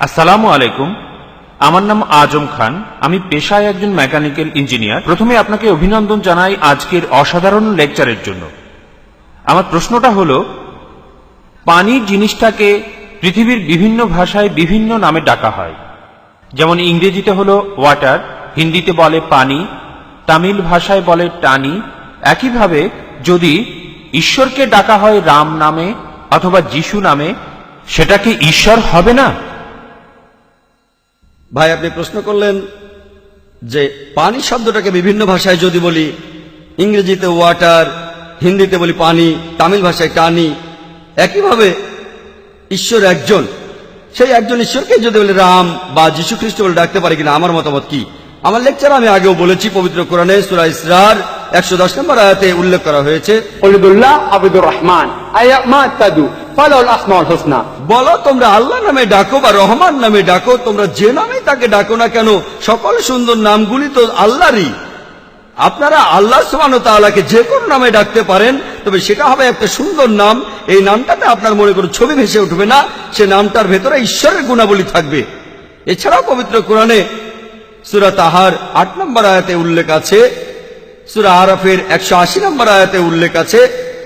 আসসালামু আলাইকুম। আমার নাম আজম খান। আমি পেশায় একজন মেকানিক্যাল ইঞ্জিনিয়ার। প্রথমে আপনাকে অভিনন্দন জানাই আজকের অসাধারণ লেকচারের জন্য। আমার প্রশ্নটা হলো পানি জিনিসটাকে পৃথিবীর বিভিন্ন ভাষায় বিভিন্ন নামে ডাকা হয়। যেমন ইংরেজিতে হলো ওয়াটার হিন্দিতে বলে পানি, তামিল ভাষায় বলে টানি। একইভাবে যদি ঈশ্বরকে ডাকা হয় রাম নামে অথবা যিশু নামে, সেটা কি ঈশ্বর হবে না? ভাই আপনি প্রশ্ন করলেন যে পানি শব্দটাকে বিভিন্ন ভাষায় যদি বলি ইংরেজিতে ওয়াটার হিন্দিতে বলি পানি তামিল ভাষায় টানি একইভাবে ঈশ্বর একজন। সেই একজন ঈশ্বরকে যদি বলে রাম বা যীশু খ্রিস্ট বলে ডাকতে পারে কিনা আমার মতামত কি? আমার লেকচার আমি আগেও বলেছি পবিত্র কোরআনে সুরা ইসরার একশো দশ নম্বর আয়াতে উল্লেখ করা হয়েছে। বলো তোমরা আল্লাহ নামে ডাকো বা রহমান নামে ডাকো তোমরা যে নামে তাকে ডাকো না কেন? সকল সুন্দর নামগুলি তো আল্লাহরই। আপনারা আল্লাহ তাআলাকে যে কোনো নামে ডাকতে পারেন, তবে সেটা হবে একটা সুন্দর নাম। এই নামটাতে আপনার মনে কোনো ছবি ভেসে উঠবে না। সে নামটার ভেতরে ঈশ্বরের গুণাবলী থাকবে। এছাড়াও পবিত্র কোরআনে সুরা তাহার আট নম্বর আয়াতে উল্লেখ আছে। সুরা আরফের একশো আশি নম্বর আয়াতে উল্লেখ আছে।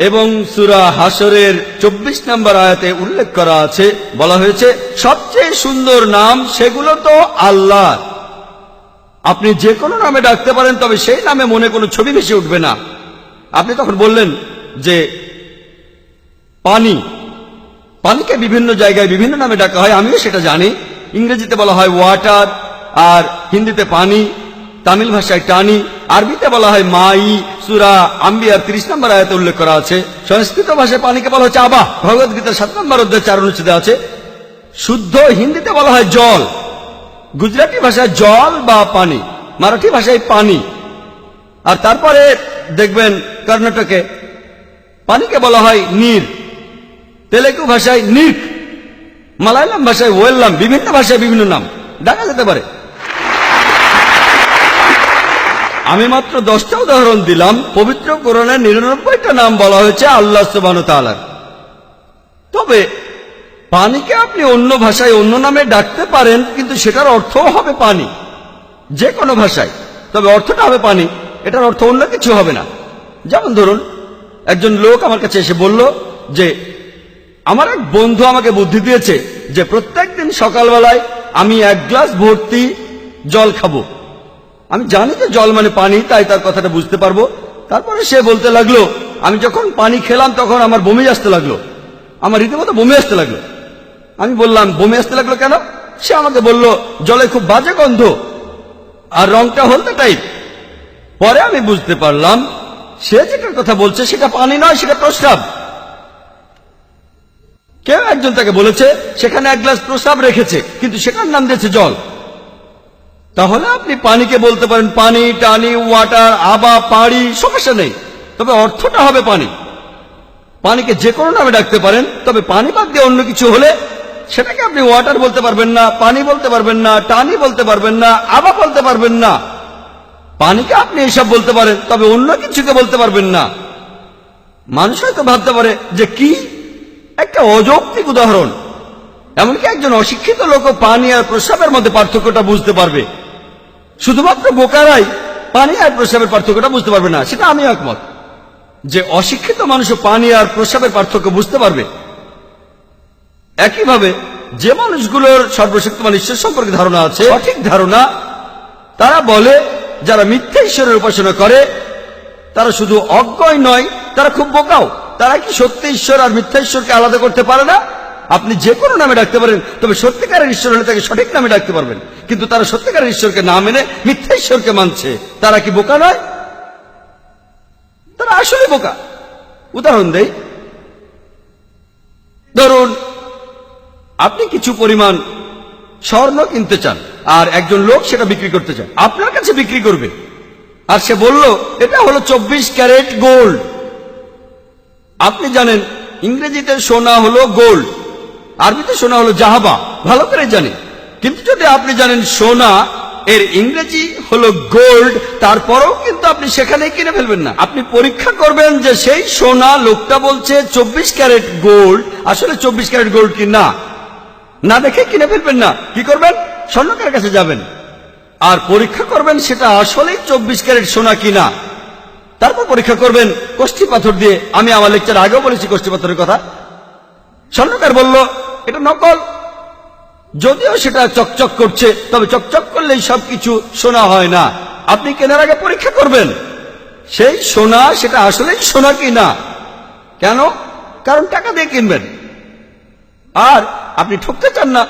এবং সুরা হাসরের চব্বিশ নম্বর আয়াতে উল্লেখ করা আছে, বলা হয়েছে, সবচেয়ে সুন্দর নাম সেগুলো তো আল্লাহ। আপনি যে কোনো নামে ডাকতে পারেন, তবে সেই নামে মনে কোনো ছবি ভেসে উঠবে না। আপনি তখন বললেন যে, পানি। পানিকে বিভিন্ন জায়গায় বিভিন্ন নামে ডাকা হয়, আমিও সেটা জানি। ইংরেজিতে বলা হয় ওয়াটার, আর হিন্দিতে পানি, তামিল ভাষায় টানি। আরবিতে বলা হয় মাই, সুরা, আম্বিয়ার তিরিশ নম্বর আয়াতে উল্লেখ করা আছে। সংস্কৃত ভাষায় পানিকে বলা হচ্ছে আবা। ভগবত গীতার সাত নম্বর অধ্যায় চার অনুচ্ছেদে আছে। শুদ্ধ হিন্দিতে বলা হয় জল। গুজরাটি ভাষায় জল বা পানি। মারাঠি ভাষায় পানি। আর তারপরে দেখবেন কর্ণাটকে পানিকে বলা হয় নীর। তেলেগু ভাষায় নিক মালায়ালাম ভাষায় ওয়েল্লাম। বিভিন্ন ভাষায় বিভিন্ন নাম। দেখা যেতে পারে। আমি মাত্র দশটা উদাহরণ দিলাম। পবিত্র কোরআনের নিরানব্বইটা নাম বলা হয়েছে আল্লাহ সুবান তালার তবে পানিকে আপনি অন্য ভাষায় অন্য নামে ডাকতে পারেন, কিন্তু সেটার অর্থ হবে পানি। যে কোনো ভাষায়। তবে অর্থটা হবে পানি। এটার অর্থ অন্য কিছু হবে না। যেমন ধরুন, একজন লোক আমার কাছে এসে বলল যে, আমার এক বন্ধু আমাকে বুদ্ধি দিয়েছে যে, প্রত্যেকদিন সকালবেলায় আমি এক গ্লাস ভর্তি জল খাব। আমি জানি যে জল মানে পানি, তাই তার কথাটা বুঝতে পারব। তারপরে সে বলতে লাগল, আমি যখন পানি খেলাম তখন আমার বমি আসতে লাগল। আমার রীতিমতো বমি আসতে লাগল। আমি বললাম, বমি আসতে লাগল কেন? সে আমাকে বলল, জলে খুব বাজে গন্ধ। আর রংটা হলদে টাইপ। পরে আমি বুঝতে পারলাম, সে যেটার কথা বলছে সেটা পানি নয়, সেটা প্রস্রাব। কেউ একজন তাকে বলেছে, সেখানে এক গ্লাস প্রস্রাব রেখেছে, কিন্তু সেটার নাম দিয়েছে জল। তাহলে আপনি পানিকে বলতে পারেন, পানি, টানি ওয়াটার আবা, পাড়ি, সমস্যা নেই। তবে অর্থটা হবে পানি। পানিকে যে কোনো নামে ডাকতে পারেন, তবে পানি বাদ দিয়ে অন্য কিছু হলে সেটাকে আপনি ওয়াটার বলতে পারবেন না, পানি বলতে পারবেন না, টানি বলতে পারবেন না, আবা বলতে পারবেন না। পানিকে আপনি এসব বলতে পারেন, তবে অন্য কিছুকে বলতে পারবেন না। মানুষ হয়তো ভাবতে পারে যে কি? একটা অযৌক্তিক উদাহরণ। এমনকি একজন অশিক্ষিত লোক পানি আর প্রস্রাবের মধ্যে পার্থক্যটা বুঝতে পারবে। শুধুমাত্র বোকারাই পানি আর প্রস্রাবের পার্থক্যটা বুঝতে পারবে না, সেটা আমি একমত। যে অশিক্ষিত মানুষ পানি আর প্রস্রাবের পার্থক্য বুঝতে পারবে। একইভাবে যে মানুষগুলোর সর্বশক্তিমান ঈশ্বর সম্পর্কে ধারণা আছে, সঠিক ধারণা, তারা বলে যারা মিথ্যা ঈশ্বরের উপাসনা করে, তারা শুধু অজ্ঞই নয়, তারা খুব বোকাও। তারা কি সত্যি ঈশ্বর আর মিথ্যা ঈশ্বরকে আলাদা করতে পারে না? আপনি যে কোনো নামে ডাকতে পারেন, তবে সত্যিকারের ঈশ্বর হলে তাকে সঠিক নামে ডাকতে পারবেন। কিন্তু তারা সত্যিকারের ঈশ্বরকে না মেনে মিথ্যা ঈশ্বরকে মানছে। তারা কি বোকা নয়? তারা আসলে বোকা। উদাহরণ দেই। ধরুন, আপনি কিছু পরিমাণ স্বর্ণ কিনতে চান, আর একজন লোক সেটা বিক্রি করতে চান আপনার কাছে বিক্রি করবে। আর সে বলল, এটা হলো চব্বিশ ক্যারেট গোল্ড। আপনি জানেন, ইংরেজিতে সোনা হলো গোল্ড, আরবিতে সোনা হলো জাহাবা। ভালো করে জানেন। কিন্তু যদি আপনি জানেন সোনা, এর ইংরেজি হলো গোল্ড, তারপরেও কিন্তু আপনি সেখানে কিনে ফেলবেন না। আপনি পরীক্ষা করবেন যে সেই সোনা, লোকটা বলছে চব্বিশ ক্যারেট গোল্ড, আসলে চব্বিশ ক্যারেট গোল্ড কি না? না দেখে কিনে ফেলবেন না। কি করবেন? স্বর্ণকার কাছে যাবেন। আর পরীক্ষা করবেন সেটা আসলেই চব্বিশ ক্যারেট সোনা কিনা তারপর পরীক্ষা করবেন কষ্টি পাথর দিয়ে। আমি আমার লেকচার আগেও বলেছি কষ্টি পাথরের কথা। স্বর্ণকার বলল, এটা নকল। যদিও সেটা চকচক করছে, তবে চকচক করলেই সবকিছু সোনা হয় না। আপনি কেনার আগে পরীক্ষা করবেন। সেই সোনা, সেটা আসলেই সোনা কিনা? কেন? কারণ টাকা দিয়ে কিনবেন। আর আপনি ঠকতে চান না।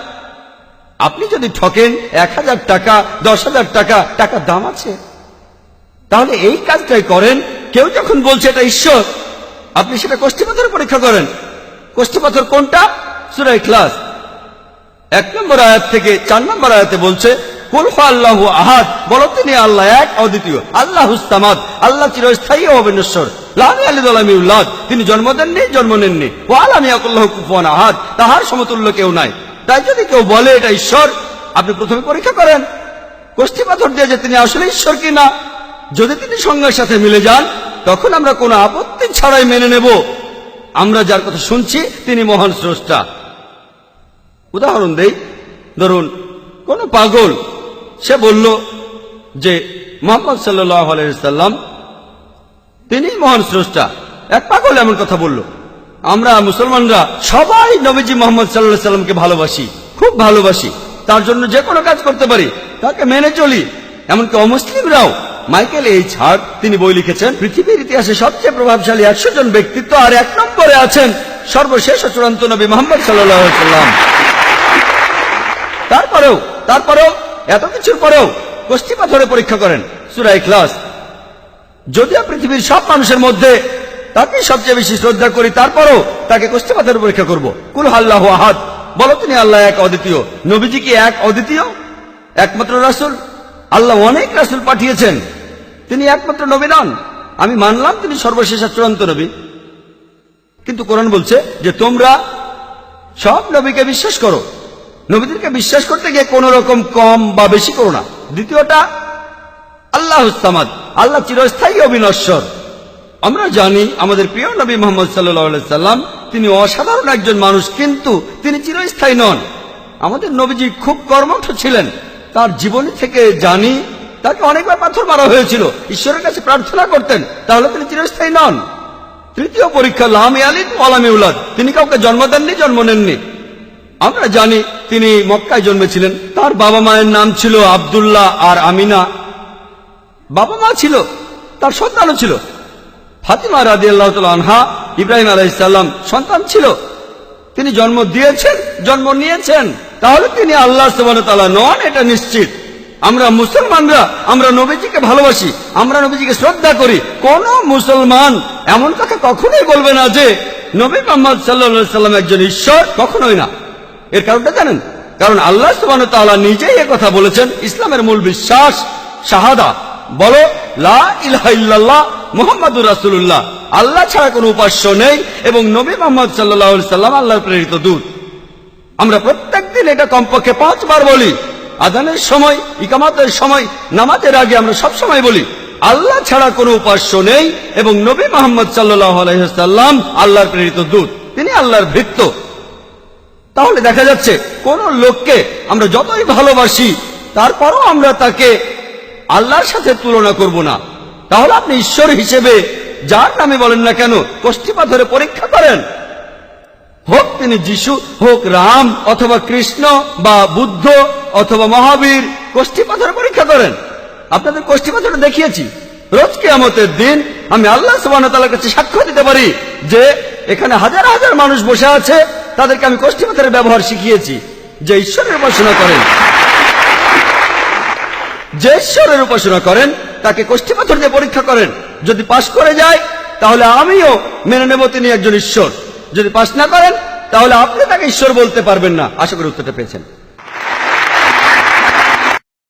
আপনি যদি ঠকেন, এক হাজার টাকা, দশ হাজার টাকা টাকার দাম আছে। তাহলে এই কাজটাই করেন। কেউ যখন বলছে এটা ঈশ্বর, আপনি সেটা কষ্টিপাথরে পরীক্ষা করেন। কষ্টিপাথর কোনটা? সুরাই ক্লাস এক নম্বর আয়াত থেকে চার নম্বর আয়াতে বলছে আল্লাহ তিনি আল্লাহ চিরস্থায়ী তিনি জন্ম দেননি, জন্ম নেননি। ও আলামি আকুল্লাহ কুফান আহাদ তাহার সমতুল্য কেউ নাই। তাই যদি কেউ বলে এটা ঈশ্বর, আপনি প্রথমে পরীক্ষা করেন। কষ্টি পাথর দিয়ে যে তিনি আসলে ঈশ্বর কিনা। যদি তিনি সঙ্গের সাথে মিলে যান, তখন আমরা কোনো আপত্তি ছাড়াই মেনে নেব। আমরা যার কথা শুনছি, তিনি মহান স্রষ্টা। উদাহরণ দেই। ধরুন, কোন পাগল, সে বলল যে, মোহাম্মদ আলাইসাল্লাম তিনি মহান স্রষ্টা। এক পাগল এমন কথা বলল, আমরা মুসলমানরা সবাই নবীজি মোহাম্মদ সাল্লাহ সাল্লামকে ভালোবাসি, খুব ভালোবাসি। তার জন্য যে কোনো কাজ করতে পারি, তাকে মেনে চলি। এমনকি অমুসলিমরাও, মাইকেল এই ছাড় তিনি বই লিখেছেন, পৃথিবীর ইতিহাসে সবচেয়ে প্রভাবশালী একশো জন ব্যক্তিত্ব আর এক নম্বরে আছেন সর্বশেষ চূড়ান্ত নবী মোহাম্মদ সাল্লাহ সাল্লাম তারপরেও তারপরেও, এত কিছুর পরেও কষ্টি পাথরে পরীক্ষা করেন সুরাই ক্লাস যদিও পৃথিবীর সব মানুষের মধ্যে তাকে সবচেয়ে বেশি শ্রদ্ধা করি, তারপরও তাকে কষ্টি পাথরে পরীক্ষা করব। কুল আল্লাহ আহাদ। বলো তিনি আল্লাহ এক অদ্বিতীয়। নবীজি কি এক অদ্বিতীয়? একমাত্র রাসুল? আল্লাহ অনেক রাসুল পাঠিয়েছেন। তিনি একমাত্র নবী নন আমি মানলাম তিনি সর্বশেষ চূড়ান্ত নবী। কিন্তু কোরআন বলছে যে তোমরা সব নবীকে বিশ্বাস করো। নবীদেরকে বিশ্বাস করতে গিয়ে কোন রকম কম বা বেশি করো না। দ্বিতীয়টা, আল্লাহ আল্লাহ চিরস্থায়ী অবিনশ্বর। আমরা জানি আমাদের প্রিয় নবী মোহাম্মদ সাল্লাহ সাল্লাম, তিনি অসাধারণ একজন মানুষ, কিন্তু তিনি চিরস্থায়ী নন। আমাদের নবীজি খুব কর্মঠ ছিলেন। তার জীবনী থেকে জানি তাকে অনেকবার পাথর মারা হয়েছিল। ঈশ্বরের কাছে প্রার্থনা করতেন, তাহলে তিনি চিরস্থায়ী নন। তৃতীয় পরীক্ষা, লামি আলিদ ওয়ালামি উলাদ তিনি কাউকে জন্ম দেননি, জন্ম নেননি। আমরা জানি তিনি মক্কায় জন্মেছিলেন। তার বাবা মায়ের নাম ছিল আব্দুল্লাহ আর আমিনা। বাবা মা ছিল, তার সন্তানও ছিল। ফাতিমা রাজি আল্লাহ আনহা, ইব্রাহিম আলাইসাল্লাম সন্তান ছিল। তিনি জন্ম দিয়েছেন, জন্ম নিয়েছেন। তাহলে তিনি আল্লাহ তালা নন, এটা নিশ্চিত। আমরা মুসলমানরা, আমরা নবীজিকে ভালোবাসি, আমরা নবীজিকে শ্রদ্ধা করি। কোন মুসলমান এমন কথা কখনোই বলবে না যে, নবী মোহাম্মদ সাল্লা সাল্লাম একজন ঈশ্বর, কখনোই না। এর কারণটা জানেন? কারণ আল্লাহ সুবাহ তাআলা নিজেই কথা বলেছেন, ইসলামের মূল বিশ্বাস শাহাদা। বলো, লা ইলাহা মুহাম্মাদুর রাসূলুল্লাহ। আল্লাহ ছাড়া কোনো উপাস্য নেই এবং নবী মোহাম্মদ আলাইহি সাল্লাম আল্লাহর প্রেরিত দূত। আমরা প্রত্যেকদিন এটা কমপক্ষে পাঁচবার বলি। আদানের সময়, ইকামাতের সময়, নামাজের আগে আমরা সব সময় বলি, আল্লাহ ছাড়া কোনো উপাস্য নেই এবং নবী মোহাম্মদ সাল্লাহ আল্লাহর প্রেরিত দূত। তিনি আল্লাহর ভৃত্য। তাহলে দেখা যাচ্ছে কোন লোককে আমরা যতই ভালোবাসি, তারপরও আমরা তাকে আল্লাহর সাথে তুলনা করব না। তাহলে আপনি ঈশ্বর হিসেবে যার নামে বলেন না কেন কষ্টি পাথরে পরীক্ষা করেন। হোক তিনি যিশু, হোক রাম, অথবা কৃষ্ণ বা বুদ্ধ অথবা মহাবীর কষ্টি পাথরে পরীক্ষা করেন। আপনাদের কষ্টি পাথরে দেখিয়েছি। রোজ কেয়ামতের দিন আমি আল্লাহ সুবাহর কাছে সাক্ষ্য দিতে পারি যে, এখানে হাজার হাজার মানুষ বসে আছে তাদেরকে আমি কষ্টি পাথরের ব্যবহার শিখিয়েছি। যে ঈশ্বরের উপাসনা করেন, যে ঈশ্বরের উপাসনা করেন, তাকে কষ্টি পাথর দিয়ে পরীক্ষা করেন। যদি পাশ করে যায়, তাহলে আমিও মেনে নেব তিনি একজন ঈশ্বর। যদি পাশ না করেন, তাহলে আপনি তাকে ঈশ্বর বলতে পারবেন না। আশা করি উত্তরটা পেয়েছেন।